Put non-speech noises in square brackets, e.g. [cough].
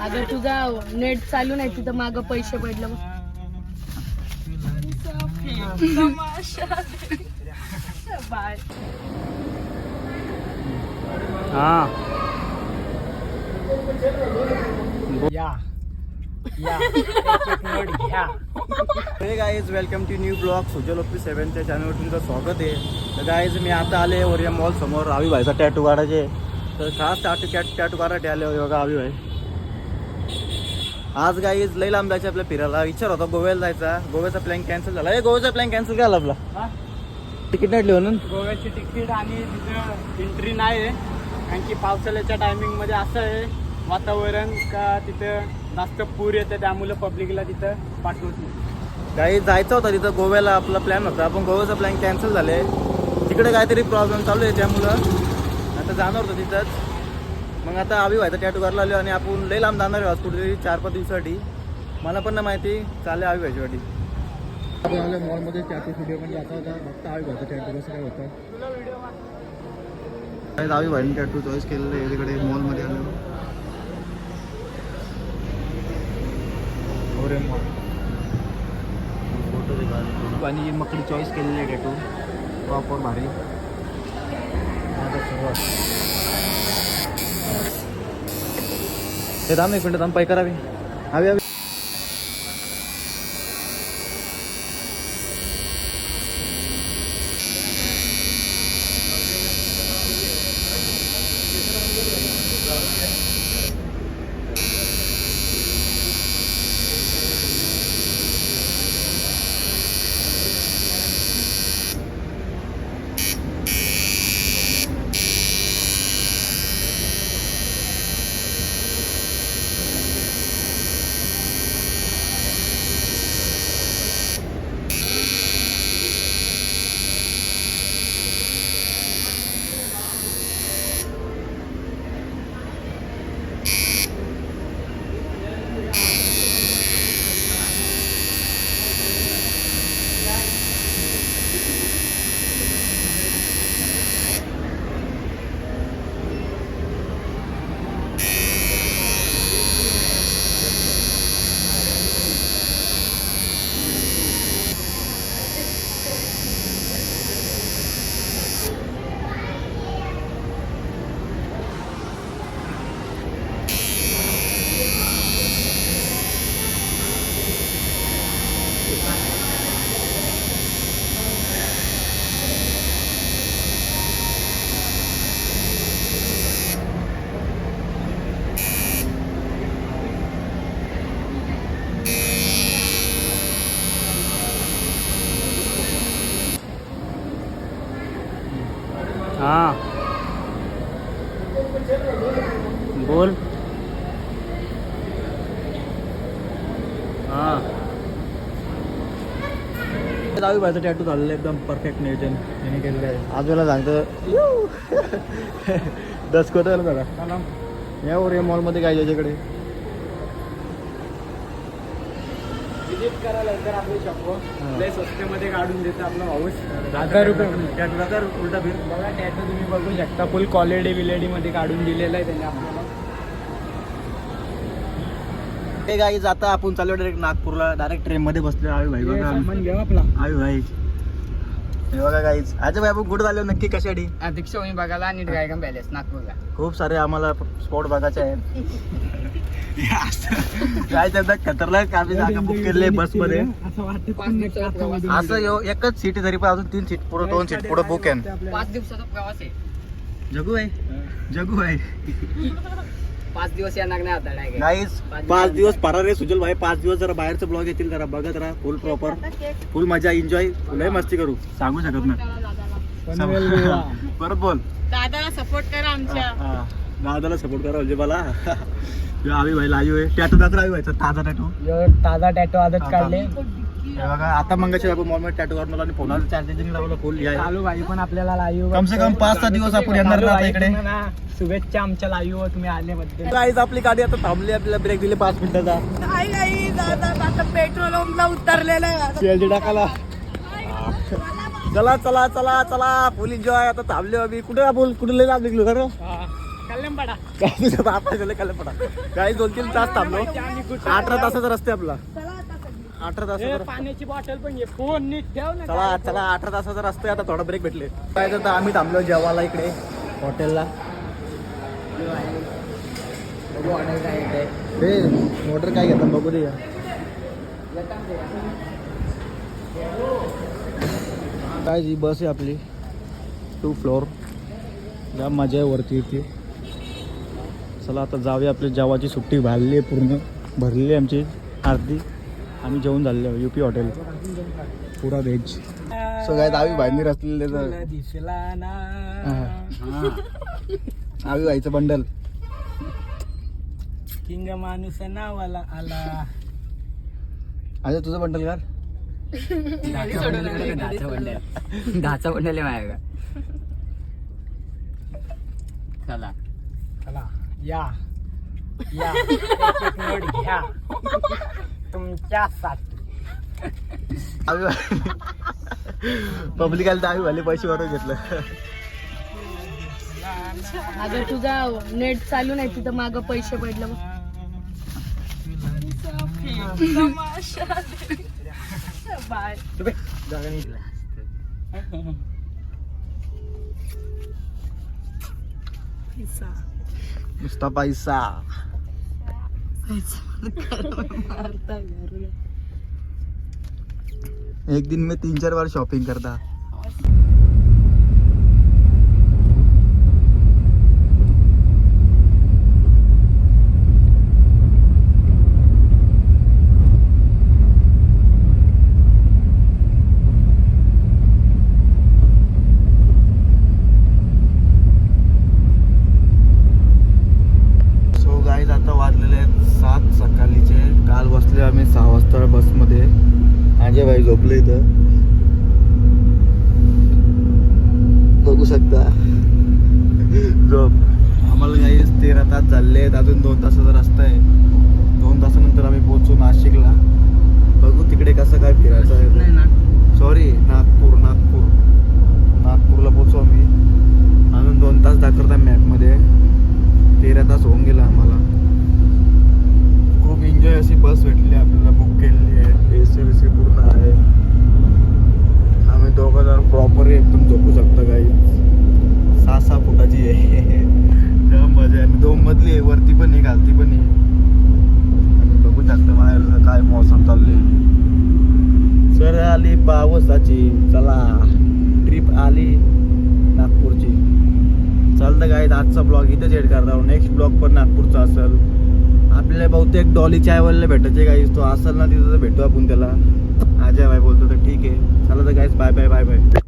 अगं तुझा नेट चालू नाही तिथं माग पैसे पडलं. हा. या. Guys welcome to new blog Sujal OP सेवनच्या चॅनलवर तुमचं स्वागत आहे. तर गाईज मी आता आले ओरिया मॉल समोर. रावी भाईचा टॅटू काढायचे. तर खास टॅटू कॅट टॅटू काढायचे आले बघा आवी भाई। आज गाईज लई लांब जायचं आपल्या फिरायला. विचार होता गोव्याला जायचा. गोव्याचा प्लॅन कॅन्सल झाला. हे गोव्याचा प्लॅन कॅन्सल झाला आपला? तिकीट नाही म्हणून गोव्याची तिकीट आणि तिथं एंट्री नाही आहे. कारण की पावसाळ्याच्या टायमिंगमध्ये असं आहे वातावरण का तिथं जास्त पूर येतं त्यामुळं पब्लिकला तिथं पाठवत नाही. काही जायचं होतं तिथं गोव्याला. आपला प्लॅन होता. आपण गोव्याचा प्लॅन कॅन्सल झाले. तिकडे काहीतरी प्रॉब्लेम चालू आहे त्यामुळं. जाणार होतं तिथंच. मग आता आम्ही व्हायचं टॅटू करायला आलो आणि आपण लई लांब जाणार आहे कुठेतरी चार पाच दिवसासाठी. मला पण नाही माहिती. चालेल आवी व्हायच्यासाठी आपण आलो मॉलमध्ये टॅटू स्टुडिओ पण जाता होता फक्त आवी व्हायचं टॅटू कसं काय होतं. आवी व्हायने टॅटू चॉईस केलेलं आहे. तिकडे मॉलमध्ये आलो. आणि मकडी चॉईस केलेली आहे टॅटू प्रॉपर भारी. आता सुरुवात. हे थांब एक मिनटं थांब पाय करावी हवी हवी. हां। बोल। हां। दहावी व्हायचं टॅटू झालेलं आहे एकदम परफेक्ट नियोजन याने केलेलं आहे. आजूला सांगतं. [laughs] दस कोटायला झाला या ओरिया मॉलमध्ये काय याच्याकडे. विजिट करायला तर आपले शॉप हां. लय स्वस्तेमध्ये काढून देतं आपलं हाऊस हजार रुपये हजार उलटा फिर बघा टॅटू तुम्ही बघू शकता. फुल क्वालिटी विलेडी मध्ये काढून दिलेलं आहे त्यांनी आपल्याला. हे गाई जाता आपण चाललो डायरेक्ट नागपूरला. डायरेक्ट ट्रेन मध्ये बसलो आवी भाई हे बघा सामान घ्या आपला. आवी भाई. हे बघा गाईच अच्छा भाई आपण कुठं झालो नक्की कशासाठी? दीक्षाभूमी बघायला आणि ड्रॅगन पॅलेस नागपूरला. खूप सारे आम्हाला स्पॉट बघायचे आहेत. [laughs] काय त्यांना खतरनाक आम्ही जागा बुक केले बसमध्ये असं यो एकच सीट तरी पण अजून तीन सीट पुढे दोन सीट पुढे बुक आहे. पाच दिवसाचा प्रवास आहे. जगू आहे. जगू आहे. पाच दिवस येणार नाही आता पाच दिवस परा रे सुजल भाई पाच दिवस जरा बाहेरचं ब्लॉग येतील जरा बघत राहा फुल प्रॉपर फुल मजा एन्जॉय लय मस्ती करू. सांगू शकत नाही. परत बोल. दादाला सपोर्ट करा आमच्या. दादाला सपोर्ट करा म्हणजे मला आवी भाई आहे टॅटू दाखव आवी ताजा टॅटू ताजा टॅटो आदत हा, काढले. बघा आता मंगाशी आपण मॉलमध्ये टॅटू मला आणि फोनाचं चार्जिंग लावलं फुल या चालू भाई पण आपल्याला लाईव्ह कम से कम पाच सहा दिवस आपण येणार ना इकडे. शुभेच्छा आमच्या लाईव्ह तुम्ही आल्याबद्दल गाईज आपली गाडी आता थांबली आपल्याला ब्रेक दिले पाच मिनिटाचा काय आता पेट्रोल पंपला उतरलेलं. आहे टाकाला चला चला चला चला. फुल एन्जॉय आता थांबले आम्ही. कुठे आपण कुठे लांब निघलो? खरं? कल्याणपाडा काय तुझ्या बापा झालं काल पडा काही दोन तीन तास थांबलो. अठरा तासाचा रस्ते आपला. अठरा रस्ता. पाण्याची बॉटल पण फोन नीट ठेव ना. चला चला अठरा तासाचा रस्ता आहे. आता थोडा ब्रेक भेटले. काय तर आम्ही थांबलो जेवायला इकडे हॉटेलला. हे मोटर काय घेतात बघू दे. काय जी बस आहे आपली. टू फ्लोअर या मजा आहे वरती इथे. चला आता जाऊया आपली जेवाची सुट्टी भरली आहे पूर्ण. भरली आहे आमची अर्धी आम्ही जेवण झालेलो यू पी हॉटेल पुरा व्हेज सो काय दहावी बाहेर असलेले दहावी व्हायचं बंडल. किंग माणूस नावाला आला. अरे तुझं बंडल का? दहाचा बंडल. आहे माझ्या चला. चला. या. या. एक नोट घ्या. तुमच्यासाठी. पब्लिक आली दहावी वाले पैसे वरून घेतलं. अगं तुझा नेट चालू नाही तिथं माग पैसे पडलं. बाय नुसता पैसा एक दिन में तीन चार बार शॉपिंग करता सो गाईज आता वाजलेले आहेत सात सकाळीचे काल बसले आम्ही सहा वाजता बसमध्ये अजय भाई झोपले इथं बघू शकता झोप आम्हाला काही तेरा तास झाले आहेत. अजून दोन तासाचा रस्ता आहे. दोन तासानंतर आम्ही पोहोचू नाशिकला. बघू तिकडे कसं काय फिरायचं आहे. सॉरी नागपूर नागपूर नागपूरला पोहोचू आम्ही अजून दोन तास दाखवता मॅपमध्ये तेरा तास होऊन गेला आम्हाला खूप एन्जॉय अशी बस भेटली आपल्याला बुक केलेली आहे ए सी बी सी पूर्ण आहे आम्ही दोघं जण प्रॉपर एकदम झोपू शकतो काही सहा सहा फुटाची आहे जाम मजा आहे आणि दोन मधली आहे वरती पण आहे खालती पण आहे आणि बघू शकता बाहेर काय मौसम चालले सर आली पावसाची चला ट्रिप आली नागपूरची आहेत. आजचा ब्लॉग इथेच एड करणार आहोत. नेक्स्ट ब्लॉग पण नागपूरचा असेल. आपल्याला बहुतेक डॉली चायवाल्याला भेटायचे काहीच तो असेल ना तिथं तर भेटू आपण त्याला. अजय भाई बोलतो तर ठीक आहे. चला तर काहीच बाय बाय बाय बाय